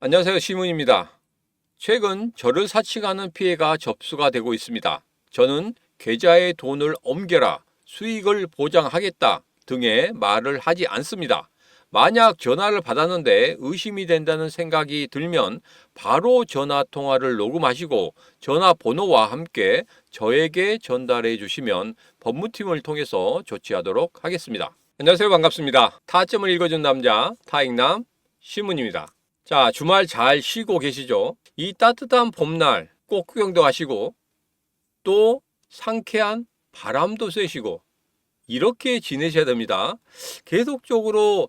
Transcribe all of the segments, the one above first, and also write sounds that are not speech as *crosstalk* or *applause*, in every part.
안녕하세요. 시문입니다. 최근 저를 사칭하는 피해가 접수가 되고 있습니다. 저는 계좌에 돈을 옮겨라, 수익을 보장하겠다 등의 말을 하지 않습니다. 만약 전화를 받았는데 의심이 된다는 생각이 들면 바로 전화 통화를 녹음하시고 전화 번호와 함께 저에게 전달해 주시면 법무팀을 통해서 조치하도록 하겠습니다. 안녕하세요. 반갑습니다. 타점을 읽어준 남자 타익남 시문입니다. 자, 주말 잘 쉬고 계시죠? 이 따뜻한 봄날 꼭 구경도 하시고 또 상쾌한 바람도 쐬시고 이렇게 지내셔야 됩니다. 계속적으로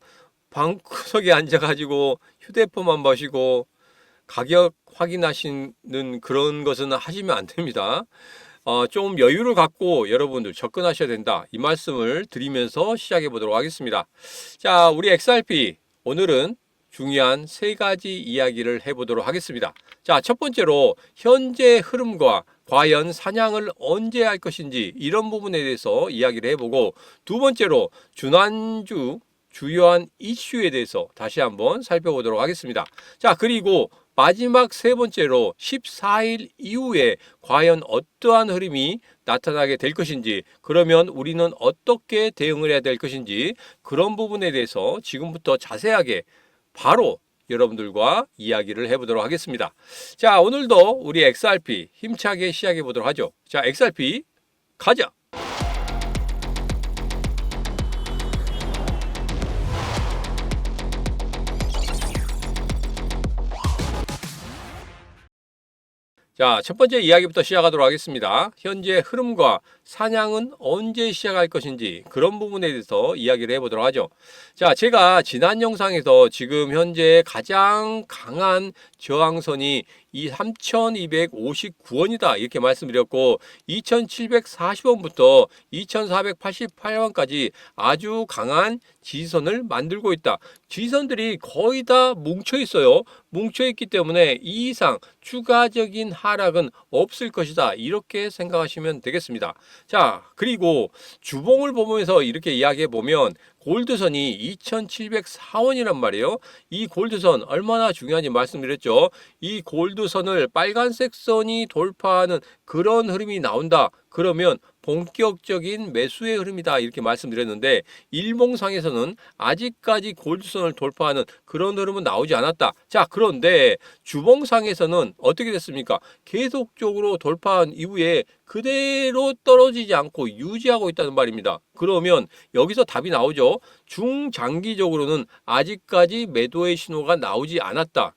방구석에 앉아가지고 휴대폰만 보시고 가격 확인하시는 그런 것은 하시면 안 됩니다. 어, 좀 여유를 갖고 여러분들 접근하셔야 된다. 이 말씀을 드리면서 시작해 보도록 하겠습니다. 자, 우리 XRP 오늘은 중요한 세 가지 이야기를 해보도록 하겠습니다. 자, 첫 번째로 현재 흐름과 과연 사냥을 언제 할 것인지 이런 부분에 대해서 이야기를 해보고 두 번째로 지난주 주요한 이슈에 대해서 다시 한번 살펴보도록 하겠습니다. 자, 그리고 마지막 세 번째로 14일 이후에 과연 어떠한 흐름이 나타나게 될 것인지, 그러면 우리는 어떻게 대응을 해야 될 것인지 그런 부분에 대해서 지금부터 자세하게 바로 여러분들과 이야기를 해보도록 하겠습니다. 자, 오늘도 우리 XRP 힘차게 시작해 보도록 하죠. 자, XRP 가자! 자, 첫 번째 이야기부터 시작하도록 하겠습니다. 현재 흐름과 사냥은 언제 시작할 것인지 그런 부분에 대해서 이야기를 해보도록 하죠. 자, 제가 지난 영상에서 지금 현재 가장 강한 저항선이 이 3,259원이다 이렇게 말씀드렸고 2,740원부터 2,488원까지 아주 강한 지선을 만들고 있다. 지선들이 거의 다 뭉쳐 있어요. 뭉쳐 있기 때문에 이 이상 추가적인 하락은 없을 것이다. 이렇게 생각하시면 되겠습니다. 자, 그리고 주봉을 보면서 이렇게 이야기해 보면 골드선이 2,704원이란 말이에요. 이 골드선 얼마나 중요한지 말씀드렸죠. 이 골드선을 빨간색 선이 돌파하는 그런 흐름이 나온다. 그러면 본격적인 매수의 흐름이다 이렇게 말씀드렸는데 일봉상에서는 아직까지 골드선을 돌파하는 그런 흐름은 나오지 않았다. 자 그런데 주봉상에서는 어떻게 됐습니까? 계속적으로 돌파한 이후에 그대로 떨어지지 않고 유지하고 있다는 말입니다. 그러면 여기서 답이 나오죠. 중장기적으로는 아직까지 매도의 신호가 나오지 않았다.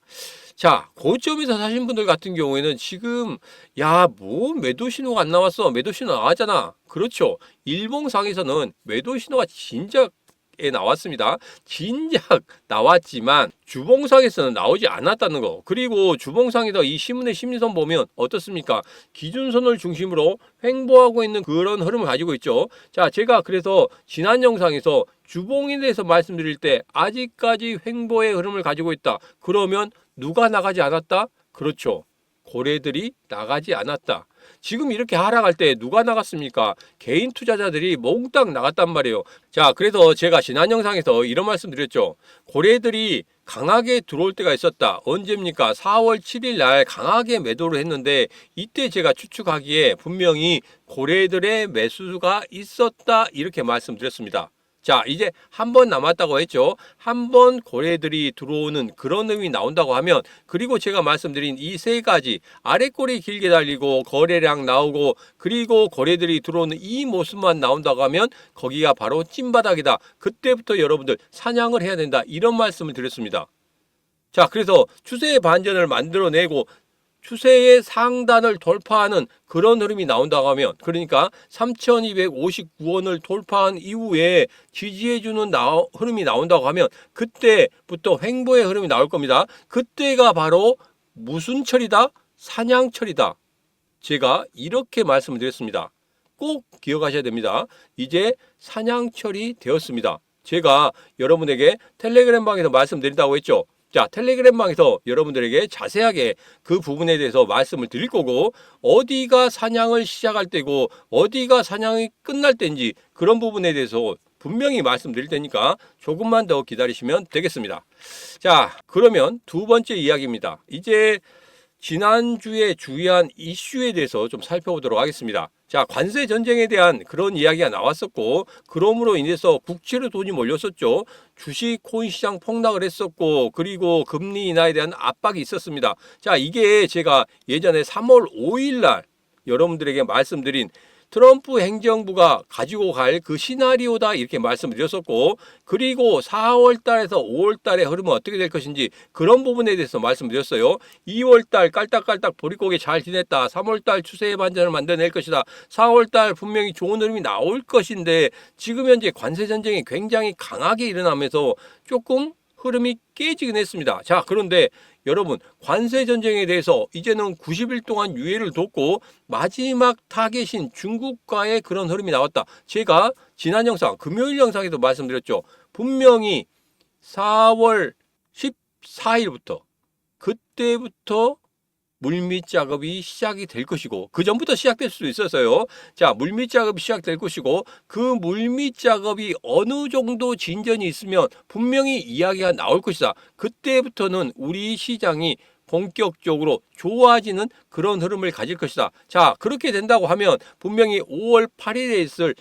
자, 고점에서 사신 분들 같은 경우에는 지금 야, 뭐 매도 신호가 안 나왔어. 매도 신호 나왔잖아. 그렇죠. 일봉상에서는 매도 신호가 진작 에 나왔습니다. 진작 나왔지만 주봉상에서는 나오지 않았다는 거. 그리고 주봉상에서 이 신문의 심리선 보면 어떻습니까? 기준선을 중심으로 횡보하고 있는 그런 흐름을 가지고 있죠. 자, 제가 그래서 지난 영상에서 주봉에 대해서 말씀드릴 때 아직까지 횡보의 흐름을 가지고 있다. 그러면 누가 나가지 않았다? 그렇죠. 고래들이 나가지 않았다. 지금 이렇게 하락할 때 누가 나갔습니까? 개인 투자자들이 몽땅 나갔단 말이에요. 자, 그래서 제가 지난 영상에서 이런 말씀 드렸죠. 고래들이 강하게 들어올 때가 있었다. 언제입니까? 4월 7일 날 강하게 매도를 했는데 이때 제가 추측하기에 분명히 고래들의 매수가 있었다. 이렇게 말씀드렸습니다. 자, 이제 한 번 남았다고 했죠. 한 번 고래들이 들어오는 그런 의미 나온다고 하면 그리고 제가 말씀드린 이 세 가지 아래 꼬리 길게 달리고 거래량 나오고 그리고 고래들이 들어오는 이 모습만 나온다고 하면 거기가 바로 찐바닥이다. 그때부터 여러분들 사냥을 해야 된다. 이런 말씀을 드렸습니다. 자, 그래서 추세의 반전을 만들어내고 추세의 상단을 돌파하는 그런 흐름이 나온다고 하면 그러니까 3259원을 돌파한 이후에 지지해주는 나, 흐름이 나온다고 하면 그때부터 횡보의 흐름이 나올 겁니다. 그때가 바로 무슨 철이다? 사냥철이다. 제가 이렇게 말씀을 드렸습니다. 꼭 기억하셔야 됩니다. 이제 사냥철이 되었습니다. 제가 여러분에게 텔레그램 방에서 말씀드린다고 했죠. 자, 텔레그램 방에서 여러분들에게 자세하게 그 부분에 대해서 말씀을 드릴 거고, 어디가 사냥을 시작할 때고, 어디가 사냥이 끝날 때인지 그런 부분에 대해서 분명히 말씀드릴 테니까 조금만 더 기다리시면 되겠습니다. 자, 그러면 두 번째 이야기입니다. 이제 지난주에 주의한 이슈에 대해서 좀 살펴보도록 하겠습니다. 자, 관세 전쟁에 대한 그런 이야기가 나왔었고, 그럼으로 인해서 국채로 돈이 몰렸었죠. 주식 코인 시장 폭락을 했었고, 그리고 금리 인하에 대한 압박이 있었습니다. 자, 이게 제가 예전에 3월 5일 날 여러분들에게 말씀드린 트럼프 행정부가 가지고 갈 그 시나리오다 이렇게 말씀드렸었고 그리고 4월 달에서 5월 달의 흐름은 어떻게 될 것인지 그런 부분에 대해서 말씀드렸어요. 2월 달 깔딱깔딱 보릿고개 잘 지냈다. 3월 달 추세의 반전을 만들어낼 것이다. 4월 달 분명히 좋은 흐름이 나올 것인데 지금 현재 관세 전쟁이 굉장히 강하게 일어나면서 조금 흐름이 깨지긴 했습니다. 자, 그런데 여러분, 관세 전쟁에 대해서 이제는 90일 동안 유예를 뒀고 마지막 타겟인 중국과의 그런 흐름이 나왔다. 제가 지난 영상, 금요일 영상에도 말씀드렸죠. 분명히 4월 14일부터 그때부터 물밑 작업이 시작이 될 것이고 그 전부터 시작될 수도 있었어요. 자, 물밑 작업이 시작될 것이고 그 물밑 작업이 어느 정도 진전이 있으면 분명히 이야기가 나올 것이다. 그때부터는 우리 시장이 본격적으로 좋아지는 그런 흐름을 가질 것이다. 자, 그렇게 된다고 하면 분명히 5월 8일에 있을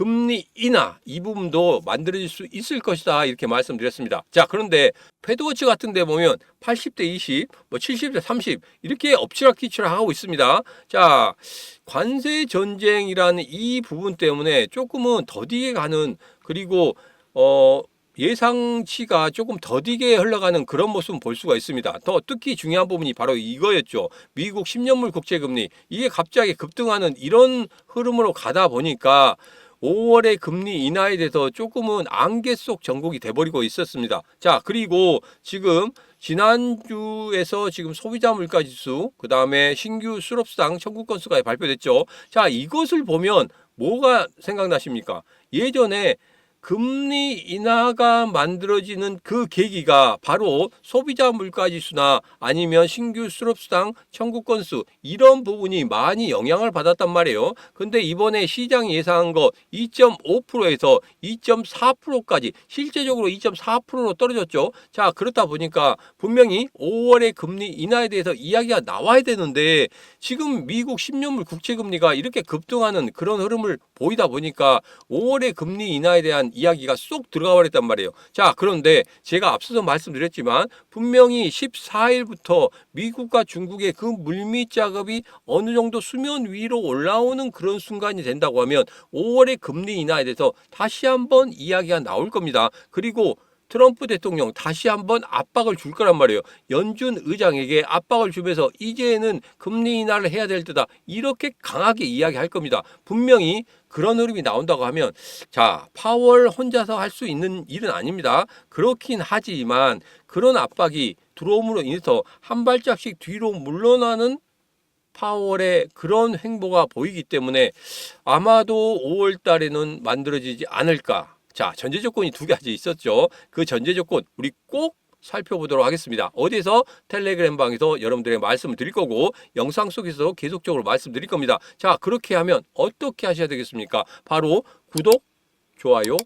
금리 인하 이 부분도 만들어질 수 있을 것이다 이렇게 말씀드렸습니다. 자 그런데 패드워치 같은 데 보면 80대 20, 뭐 70대 30 이렇게 엎치락뒤치락 하고 있습니다. 자 관세 전쟁이라는 이 부분 때문에 조금은 더디게 가는 그리고 어 예상치가 조금 더디게 흘러가는 그런 모습을 볼 수가 있습니다. 더 특히 중요한 부분이 바로 이거였죠. 미국 10년물 국채금리 이게 갑자기 급등하는 이런 흐름으로 가다 보니까 5월의 금리 인하에 대해서 조금은 안개 속 전국이 돼버리고 있었습니다. 자, 그리고 지금 지난주에서 지금 소비자 물가 지수, 그 다음에 신규 수rop상 청구 건수가 발표됐죠. 자, 이것을 보면 뭐가 생각나십니까? 예전에 금리 인하가 만들어지는 그 계기가 바로 소비자 물가 지수나 아니면 신규 수rop수당 청구 건수 이런 부분이 많이 영향을 받았단 말이에요. 근데 이번에 시장이 예상한 거 2.5%에서 2.4%까지 실제적으로 2.4%로 떨어졌죠. 자, 그렇다 보니까 분명히 5월의 금리 인하에 대해서 이야기가 나와야 되는데 지금 미국 10년물 국채 금리가 이렇게 급등하는 그런 흐름을 보이다 보니까 5월의 금리 인하에 대한 이야기가 쏙 들어가 버렸단 말이에요. 자, 그런데 제가 앞서서 말씀드렸지만 분명히 14일부터 미국과 중국의 그 물밑 작업이 어느 정도 수면 위로 올라오는 그런 순간이 된다고 하면 5월의 금리 인하에 대해서 다시 한번 이야기가 나올 겁니다. 그리고 트럼프 대통령 다시 한번 압박을 줄 거란 말이에요. 연준 의장에게 압박을 주면서 이제는 금리 인하를 해야 될 때다. 이렇게 강하게 이야기할 겁니다. 분명히 그런 흐름이 나온다고 하면 자 파월 혼자서 할 수 있는 일은 아닙니다. 그렇긴 하지만 그런 압박이 들어옴으로 인해서 한 발짝씩 뒤로 물러나는 파월의 그런 행보가 보이기 때문에 아마도 5월 달에는 만들어지지 않을까. 자, 전제 조건이 두 가지 있었죠. 그 전제 조건 우리 꼭 살펴보도록 하겠습니다. 어디서 텔레그램 방에서 여러분들의 말씀을 드릴 거고 영상 속에서 계속적으로 말씀드릴 겁니다. 자, 그렇게 하면 어떻게 하셔야 되겠습니까? 바로 구독, 좋아요,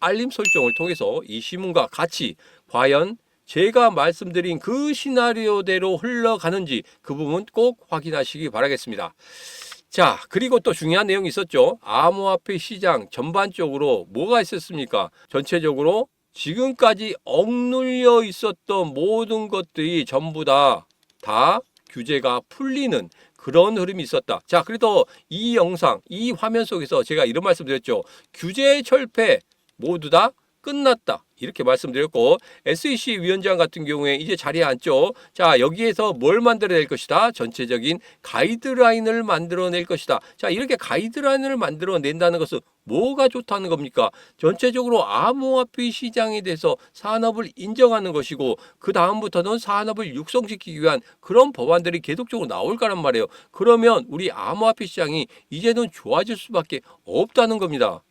알림 설정을 통해서 이 신문과 같이 과연 제가 말씀드린 그 시나리오대로 흘러가는지 그 부분 꼭 확인하시기 바라겠습니다. 자, 그리고 또 중요한 내용이 있었죠. 암호화폐 시장 전반적으로 뭐가 있었습니까? 전체적으로 지금까지 억눌려 있었던 모든 것들이 전부 다, 다 규제가 풀리는 그런 흐름이 있었다. 자, 그래도 이 영상, 이 화면 속에서 제가 이런 말씀 드렸죠. 규제 철폐 모두 다 끝났다. 이렇게 말씀드렸고 SEC 위원장 같은 경우에 이제 자리에 앉죠. 자 여기에서 뭘 만들어낼 것이다. 전체적인 가이드라인을 만들어낼 것이다. 자 이렇게 가이드라인을 만들어낸다는 것은 뭐가 좋다는 겁니까? 전체적으로 암호화폐 시장에 대해서 산업을 인정하는 것이고 그 다음부터는 산업을 육성시키기 위한 그런 법안들이 계속적으로 나올 거란 말이에요. 그러면 우리 암호화폐 시장이 이제는 좋아질 수밖에 없다는 겁니다.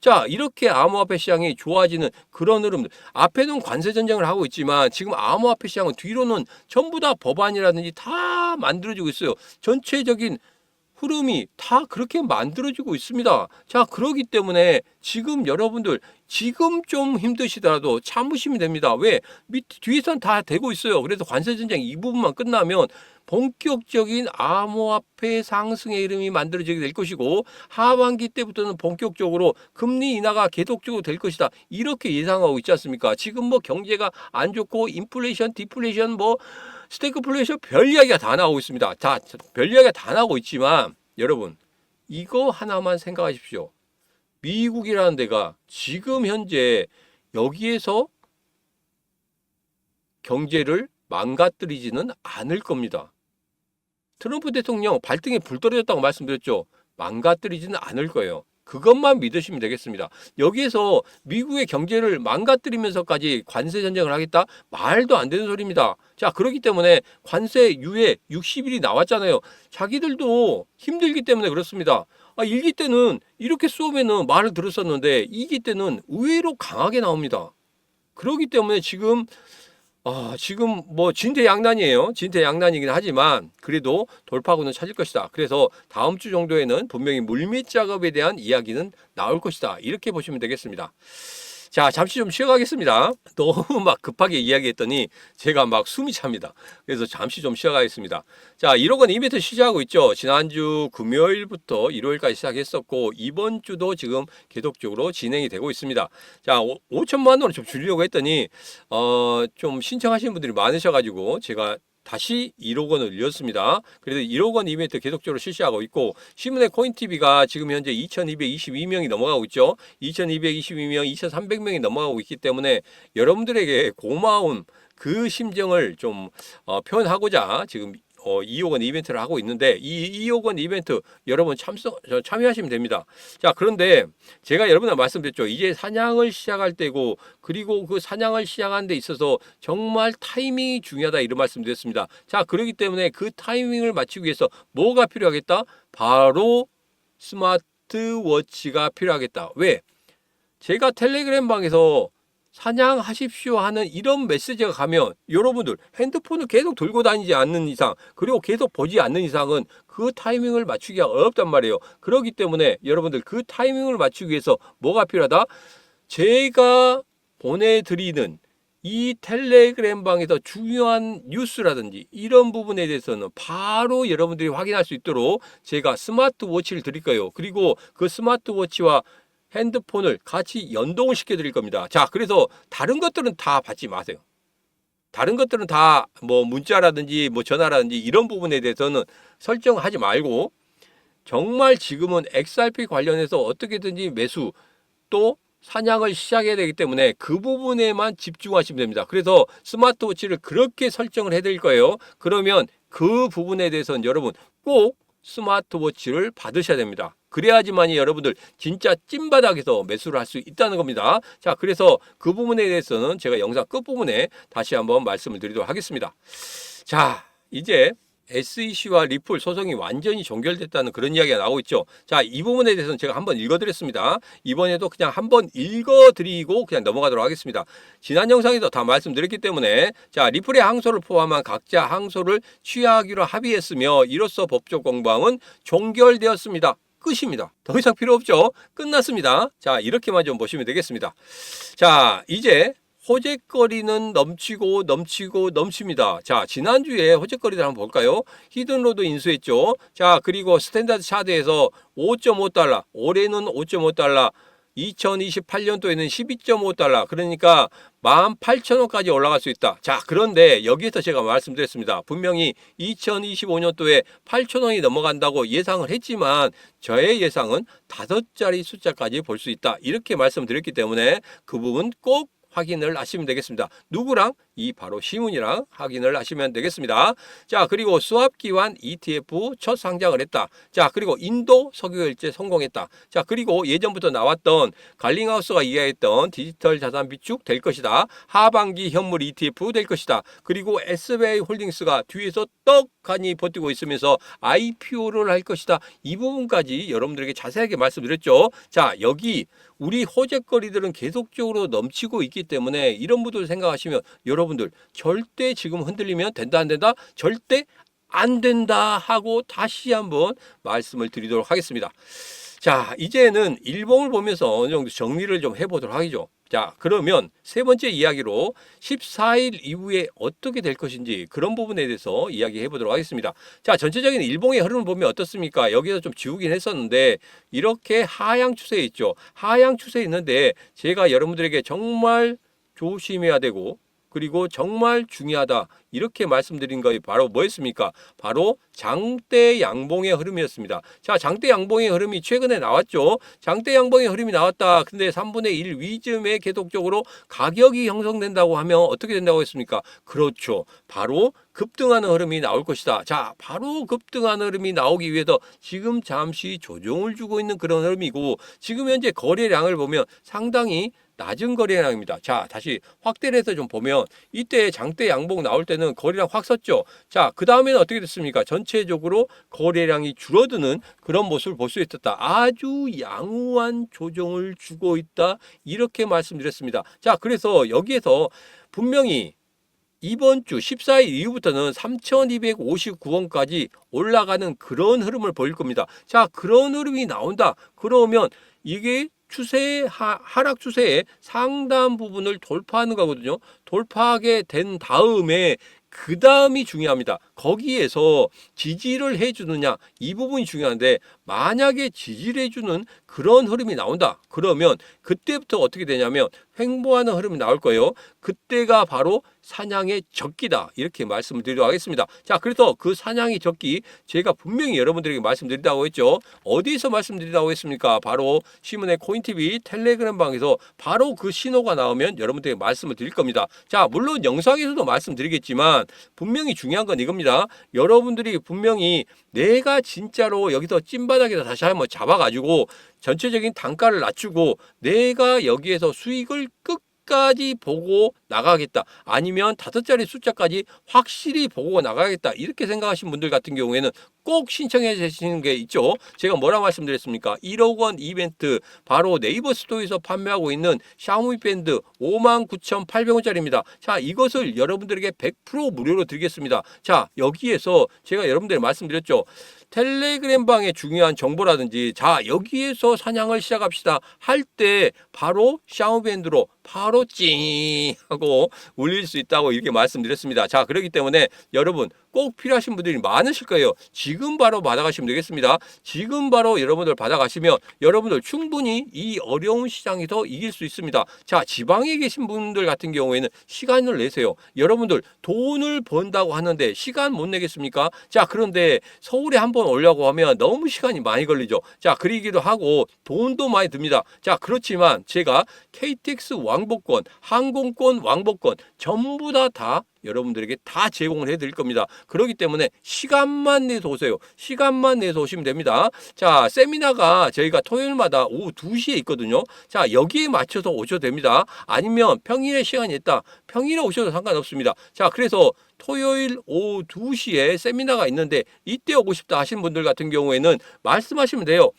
자, 이렇게 암호화폐 시장이 좋아지는 그런 흐름들. 앞에는 관세 전쟁을 하고 있지만 지금 암호화폐 시장은 뒤로는 전부 다 법안이라든지 다 만들어지고 있어요. 전체적인 흐름이 다 그렇게 만들어지고 있습니다. 자, 그러기 때문에 지금 여러분들 지금 좀 힘드시더라도 참으시면 됩니다. 왜? 밑 뒤에선 다 되고 있어요. 그래서 관세 전쟁 이 부분만 끝나면 본격적인 암호화폐 상승의 이름이 만들어지게 될 것이고 하반기 때부터는 본격적으로 금리 인하가 계속적으로 될 것이다. 이렇게 예상하고 있지 않습니까? 지금 뭐 경제가 안 좋고 인플레이션, 디플레이션 뭐 스태그플레이션 별 이야기가 다 나오고 있습니다. 다 별 이야기가 다 나오고 있지만 여러분 이거 하나만 생각하십시오. 미국이라는 데가 지금 현재 여기에서 경제를 망가뜨리지는 않을 겁니다. 트럼프 대통령 발등에 불 떨어졌다고 말씀드렸죠. 망가뜨리지는 않을 거예요. 그것만 믿으시면 되겠습니다. 여기에서 미국의 경제를 망가뜨리면서까지 관세 전쟁을 하겠다? 말도 안 되는 소리입니다. 자, 그렇기 때문에 관세 유예 60일이 나왔잖아요. 자기들도 힘들기 때문에 그렇습니다. 아, 일기 때는 이렇게 쏘면은 말을 들었었는데 이기 때는 의외로 강하게 나옵니다. 그렇기 때문에 지금 아, 지금 뭐 진퇴양난이에요. 진퇴양난이긴 하지만 그래도 돌파구는 찾을 것이다. 그래서 다음 주 정도에는 분명히 물밑 작업에 대한 이야기는 나올 것이다. 이렇게 보시면 되겠습니다. 자, 잠시 좀 쉬어가겠습니다. 너무 *laughs* 막 급하게 이야기했더니 제가 막 숨이 찹니다. 그래서 잠시 좀 쉬어가겠습니다. 자, 1억 원 이벤트 시작하고 있죠. 지난주 금요일부터 일요일까지 시작했었고 이번 주도 지금 계속적으로 진행이 되고 있습니다. 자, 5천만 원을 좀 줄이려고 했더니 어, 좀 신청하시는 분들이 많으셔가지고 제가 다시 1억 원을 올렸습니다. 그래서 1억 원 이벤트 계속적으로 실시하고 있고 신문의 코인TV가 지금 현재 2,222명이 넘어가고 있죠. 2,222명, 2,300명이 넘어가고 있기 때문에 여러분들에게 고마운 그 심정을 좀 어, 표현하고자 지금 어, 2억 원 이벤트를 하고 있는데 이 2억 원 이벤트 여러분 참석 저, 참여하시면 됩니다. 자 그런데 제가 여러분한테 말씀드렸죠. 이제 사냥을 시작할 때고 그리고 그 사냥을 시작하는 데 있어서 정말 타이밍이 중요하다 이런 말씀드렸습니다. 자 그렇기 때문에 그 타이밍을 맞추기 위해서 뭐가 필요하겠다? 바로 스마트워치가 필요하겠다. 왜? 제가 텔레그램 방에서 사냥하십시오 하는 이런 메시지가 가면 여러분들 핸드폰을 계속 들고 다니지 않는 이상 그리고 계속 보지 않는 이상은 그 타이밍을 맞추기가 어렵단 말이에요. 그렇기 때문에 여러분들 그 타이밍을 맞추기 위해서 뭐가 필요하다? 제가 보내드리는 이 텔레그램 방에서 중요한 뉴스라든지 이런 부분에 대해서는 바로 여러분들이 확인할 수 있도록 제가 스마트워치를 드릴 거예요. 그리고 그 스마트워치와 핸드폰을 같이 연동을 시켜 드릴 겁니다. 자, 그래서 다른 것들은 다 받지 마세요. 다른 것들은 다 뭐 문자라든지 뭐 전화라든지 이런 부분에 대해서는 설정하지 말고 정말 지금은 XRP 관련해서 어떻게든지 매수 또 사냥을 시작해야 되기 때문에 그 부분에만 집중하시면 됩니다. 그래서 스마트워치를 그렇게 설정을 해드릴 거예요. 그러면 그 부분에 대해서는 여러분 꼭 스마트워치를 받으셔야 됩니다. 그래야지만이 여러분들 진짜 찐바닥에서 매수를 할 수 있다는 겁니다. 자, 그래서 그 부분에 대해서는 제가 영상 끝부분에 다시 한번 말씀을 드리도록 하겠습니다. 자, 이제 SEC와 리플 소송이 완전히 종결됐다는 그런 이야기가 나오고 있죠. 자, 이 부분에 대해서는 제가 한번 읽어드렸습니다. 이번에도 그냥 한번 읽어드리고 그냥 넘어가도록 하겠습니다. 지난 영상에도 다 말씀드렸기 때문에 자, 리플의 항소를 포함한 각자 항소를 취하기로 합의했으며 이로써 법적 공방은 종결되었습니다. 끝입니다. 더 이상 필요 없죠. 끝났습니다. 자, 이렇게만 좀 보시면 되겠습니다. 자, 이제 호재거리는 넘치고 넘치고 넘칩니다. 자, 지난주에 호재거리들 한번 볼까요? 히든로드 인수했죠. 자, 그리고 스탠다드 차드에서 5.5달러, 올해는 5.5달러, 2028년도에는 12.5달러, 그러니까 18,000원까지 올라갈 수 있다. 자, 그런데 여기에서 제가 말씀드렸습니다. 분명히 2025년도에 8,000원이 넘어간다고 예상을 했지만 저의 예상은 다섯 자리 숫자까지 볼 수 있다. 이렇게 말씀드렸기 때문에 그 부분 꼭 확인을 하시면 되겠습니다. 누구랑? 이 바로 시문이랑 확인을 하시면 되겠습니다. 자, 그리고 수압기환 ETF 첫 상장을 했다. 자, 그리고 인도 석유결제 성공했다. 자, 그리고 예전부터 나왔던 갈링하우스가 이야기했던 디지털 자산 비축 될 것이다. 하반기 현물 ETF 될 것이다. 그리고 SBI 홀딩스가 뒤에서 떡하니 버티고 있으면서 IPO를 할 것이다. 이 부분까지 여러분들에게 자세하게 말씀드렸죠. 자, 여기 우리 호재거리들은 계속적으로 넘치고 있기 때문에 이런 분들 생각하시면 여러분 들 절대 지금 흔들리면 된다 안 된다 절대 안 된다 하고 다시 한번 말씀을 드리도록 하겠습니다. 자, 이제는 일봉을 보면서 어느 정도 정리를 좀 해보도록 하죠. 자, 그러면 세 번째 이야기로 14일 이후에 어떻게 될 것인지 그런 부분에 대해서 이야기해 보도록 하겠습니다. 자, 전체적인 일봉의 흐름을 보면 어떻습니까? 여기서 좀 지우긴 했었는데 이렇게 하향 추세에 있죠. 하향 추세에 있는데 제가 여러분들에게 정말 조심해야 되고 그리고 정말 중요하다 이렇게 말씀드린 것이 바로 뭐였습니까? 바로 장대 양봉의 흐름이었습니다. 자, 장대 양봉의 흐름이 최근에 나왔죠. 장대 양봉의 흐름이 나왔다. 근데 3분의 1 위쯤에 계속적으로 가격이 형성된다고 하면 어떻게 된다고 했습니까? 그렇죠. 바로 급등하는 흐름이 나올 것이다. 자, 바로 급등하는 흐름이 나오기 위해서 지금 잠시 조정을 주고 있는 그런 흐름이고 지금 현재 거래량을 보면 상당히 낮은 거래량입니다. 자, 다시 확대를 해서 좀 보면 이때 장대 양봉 나올 때는 거래량 확 섰죠. 자, 그 다음에는 어떻게 됐습니까? 전체적으로 거래량이 줄어드는 그런 모습을 볼 수 있었다. 아주 양호한 조정을 주고 있다. 이렇게 말씀드렸습니다. 자, 그래서 여기에서 분명히 이번 주 14일 이후부터는 3,259원까지 올라가는 그런 흐름을 보일 겁니다. 자, 그런 흐름이 나온다. 그러면 이게 추세 하, 하락 추세의 상당 부분을 돌파하는 거거든요. 돌파하게 된 다음에 그 다음이 중요합니다. 거기에서 지지를 해주느냐 이 부분이 중요한데 만약에 지지를 해주는 그런 흐름이 나온다. 그러면 그때부터 어떻게 되냐면 횡보하는 흐름이 나올 거예요. 그때가 바로 사냥의 적기다. 이렇게 말씀을 드리도록 하겠습니다. 자, 그래서 그 사냥의 적기 제가 분명히 여러분들에게 말씀드린다고 했죠. 어디서 말씀드린다고 했습니까? 바로 시문의 코인TV 텔레그램 방에서 바로 그 신호가 나오면 여러분들에게 말씀을 드릴 겁니다. 자, 물론 영상에서도 말씀드리겠지만 분명히 중요한 건 이겁니다. 여러분들이 분명히 내가 진짜로 여기서 찐바닥에서 다시 한번 잡아가지고 전체적인 단가를 낮추고 내가 여기에서 수익을 끝까지 보고 나가겠다. 아니면 다섯 자리 숫자까지 확실히 보고 나가겠다. 이렇게 생각하신 분들 같은 경우에는 꼭 신청해 주시는 게 있죠. 제가 뭐라 말씀드렸습니까? 1억 원 이벤트 바로 네이버 스토어에서 판매하고 있는 샤오미 밴드 59,800원짜리입니다. 자, 이것을 여러분들에게 100% 무료로 드리겠습니다. 자, 여기에서 제가 여러분들 말씀드렸죠. 텔레그램 방의 중요한 정보라든지 자 여기에서 사냥을 시작합시다 할 때 바로 샤오밴드로 바로 찡 하고 울릴 수 있다고 이렇게 말씀드렸습니다. 자 그렇기 때문에 여러분 꼭 필요하신 분들이 많으실 거예요. 지금 바로 받아가시면 되겠습니다. 지금 바로 여러분들 받아가시면 여러분들 충분히 이 어려운 시장에서 이길 수 있습니다. 자 지방에 계신 분들 같은 경우에는 시간을 내세요. 여러분들 돈을 번다고 하는데 시간 못 내겠습니까? 자 그런데 서울에 한번 오려고 하면 너무 시간이 많이 걸리죠. 자 그러기도 하고 돈도 많이 듭니다. 자 그렇지만 제가 KTX 왕복권, 항공권 왕복권 전부 다다 여러분들에게 다 제공을 해드릴 겁니다. 그렇기 때문에 시간만 내서 오세요. 시간만 내서 오시면 됩니다. 자, 세미나가 저희가 토요일마다 오후 2시에 있거든요. 자, 여기에 맞춰서 오셔도 됩니다. 아니면 평일에 시간이 있다. 평일에 오셔도 상관없습니다. 자, 그래서 토요일 오후 2시에 세미나가 있는데 이때 오고 싶다 하시는 분들 같은 경우에는 말씀하시면 돼요.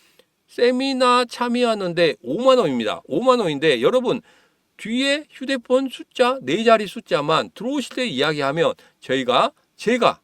세미나 참여하는데 5만 원입니다. 5만 원인데 여러분 뒤에 휴대폰 숫자 네 자리 숫자만 들어오실 때 이야기하면 저희가 제가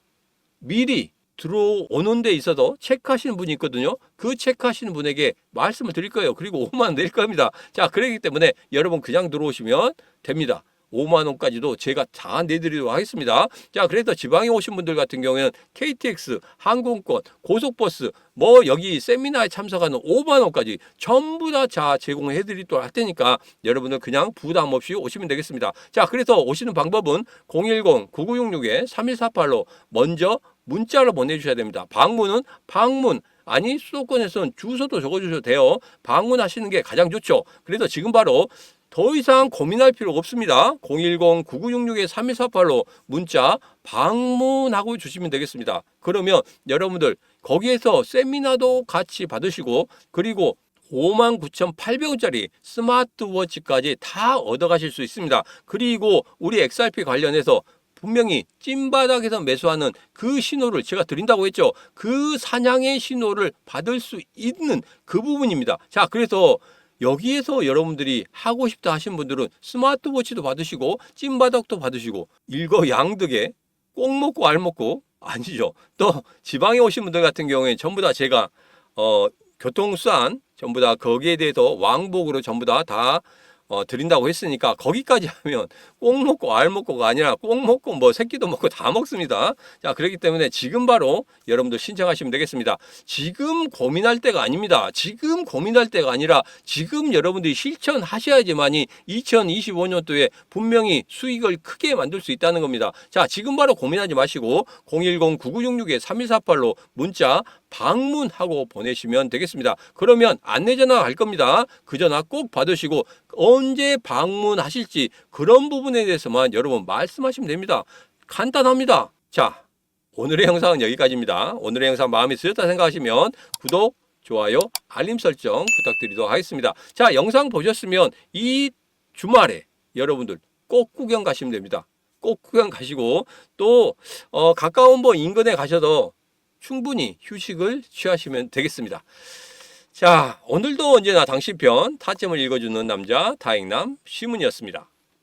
미리 들어오는 데 있어서 체크하시는 분이 있거든요. 그 체크하시는 분에게 말씀을 드릴 거예요. 그리고 5만 원낼 겁니다. 자, 그렇기 때문에 여러분 그냥 들어오시면 됩니다. 5만 원까지도 제가 다 내드리도록 하겠습니다. 자, 그래서 지방에 오신 분들 같은 경우에는 KTX, 항공권, 고속버스, 뭐 여기 세미나에 참석하는 5만 원까지 전부 다 자 제공해 드리도록 할 테니까 여러분들 그냥 부담 없이 오시면 되겠습니다. 자, 그래서 오시는 방법은 010-9966-3148로 먼저 문자로 보내주셔야 됩니다. 방문은 방문 아니 수도권에서는 주소도 적어주셔도 돼요. 방문하시는 게 가장 좋죠. 그래서 지금 바로 더 이상 고민할 필요가 없습니다. 010-9966-3148로 문자 방문하고 주시면 되겠습니다. 그러면 여러분들 거기에서 세미나도 같이 받으시고 그리고 59,800원짜리 스마트워치까지 다 얻어가실 수 있습니다. 그리고 우리 XRP 관련해서 분명히 찐바닥에서 매수하는 그 신호를 제가 드린다고 했죠. 그 사냥의 신호를 받을 수 있는 그 부분입니다. 자, 그래서 여기에서 여러분들이 하고 싶다 하신 분들은 스마트워치도 받으시고 찐바닥도 받으시고 일거양득에 꼭 먹고 알 먹고 아니죠. 또 지방에 오신 분들 같은 경우에 전부 다 제가 어 교통수단 전부 다 거기에 대해서 왕복으로 전부 다다 어, 드린다고 했으니까 거기까지 하면 꼭 먹고 알 먹고가 아니라 꼭 먹고 뭐 새끼도 먹고 다 먹습니다. 자 그렇기 때문에 지금 바로 여러분들 신청하시면 되겠습니다. 지금 고민할 때가 아닙니다. 지금 고민할 때가 아니라 지금 여러분들이 실천하셔야지만이 2025년도에 분명히 수익을 크게 만들 수 있다는 겁니다. 자 지금 바로 고민하지 마시고 010-9966-3148로 문자 방문하고 보내시면 되겠습니다. 그러면 안내 전화 갈 겁니다. 그 전화 꼭 받으시고 언제 방문하실지 그런 부분에 대해서만 여러분 말씀하시면 됩니다. 간단합니다. 자, 오늘의 영상은 여기까지입니다. 오늘의 영상 마음에 드셨다 생각하시면 구독, 좋아요, 알림 설정 부탁드리도록 하겠습니다. 자, 영상 보셨으면 이 주말에 여러분들 꼭 구경 가시면 됩니다. 꼭 구경 가시고 또 어, 가까운 뭐 인근에 가셔도 충분히 휴식을 취하시면 되겠습니다. 자, 오늘도 언제나 당신 편 타점을 읽어주는 남자 다행남 시문이었습니다.